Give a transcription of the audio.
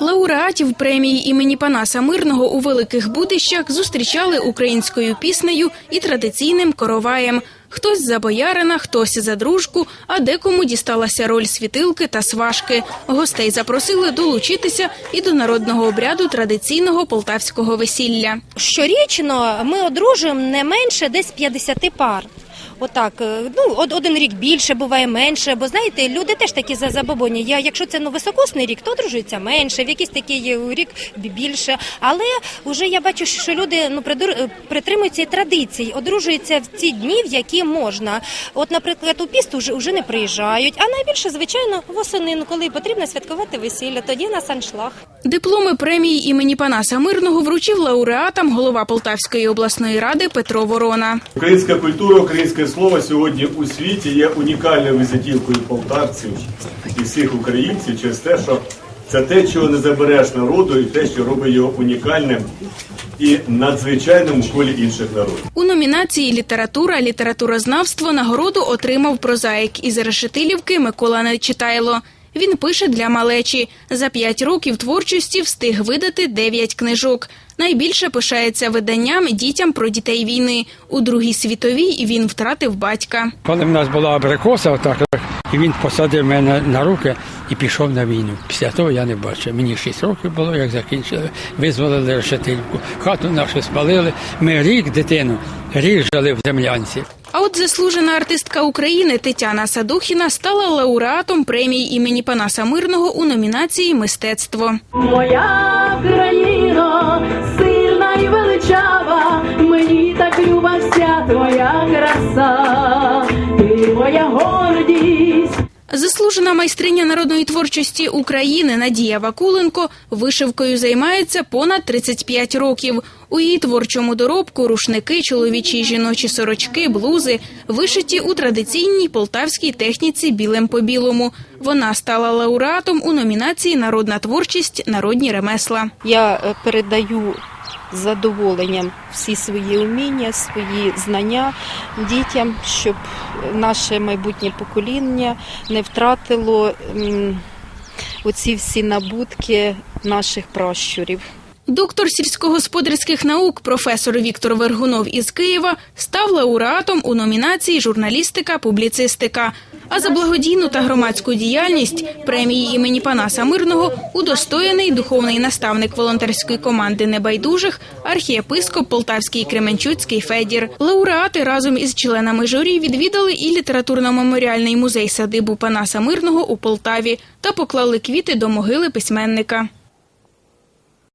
Лауреатів премії імені Панаса Мирного у великих будищах зустрічали українською піснею і традиційним короваєм. Хтось за боярина, хтось за дружку, а декому дісталася роль світилки та сважки. Гостей запросили долучитися і до народного обряду традиційного полтавського весілля. Щорічно ми одружуємо не менше десь 50 пар. Отак, е, ну од- один рік більше, буває менше. Бо знаєте, люди теж такі за- забобонні. Я, якщо це ну високосний рік, то одружується менше, в якийсь такий е, рік більше. Але вже я бачу, що люди ну е, притримуються традицій, одружуються в ці дні, в які можна. От, наприклад, у піст вже, вже не приїжджають. А найбільше, звичайно, восени, коли потрібно святкувати весілля, тоді на саншлаг. Дипломи премії імені Панаса Мирного вручив лауреатам голова Полтавської обласної ради Петро Ворона. Українська культура, українське слово сьогодні у світі є унікальною візитівкою полтавців і всіх українців через те, що це те, чого не забереш народу, і те, що робить його унікальним і надзвичайним в колі інших народів. У номінації Література, літературознавство нагороду отримав прозаїк із Решетилівки Микола Нечитайло. Він пише для малечі. За п'ять років творчості встиг видати дев'ять книжок. Найбільше пишається виданням дітям про дітей війни. У Другій світовій він втратив батька. Коли в нас була абрикоса, отак, і він посадив мене на руки і пішов на війну. Після того я не бачив. Мені 6 років було, як закінчили, визволили решетильку. Хату нашу спалили. Ми рік дитину, рік жили в землянці. А от заслужена артистка України Тетяна Садухіна стала лауреатом премії імені Панаса Мирного у номінації Мистецтво. Моя країна, сильна і величава, мені так люба вся твоя краса, Заслужена майстриня народної творчості України Надія Вакуленко вишивкою займається понад 35 років. У її творчому доробку рушники, чоловічі жіночі сорочки, блузи вишиті у традиційній полтавській техніці білим по білому. Вона стала лауреатом у номінації Народна творчість, народні ремесла. Я е, передаю задоволенням всі свої уміння, свої знання дітям, щоб наше майбутнє покоління не втратило оці всі набутки наших пращурів. Доктор сільськогосподарських наук професор Віктор Вергунов із Києва став лауреатом у номінації Журналістика, публіцистика. А за благодійну та громадську діяльність премії імені Панаса Мирного удостоєний духовний наставник волонтерської команди небайдужих архієпископ Полтавський Кременчуцький Федір. Лауреати разом із членами журі відвідали і літературно-меморіальний музей садибу Панаса Мирного у Полтаві та поклали квіти до могили письменника.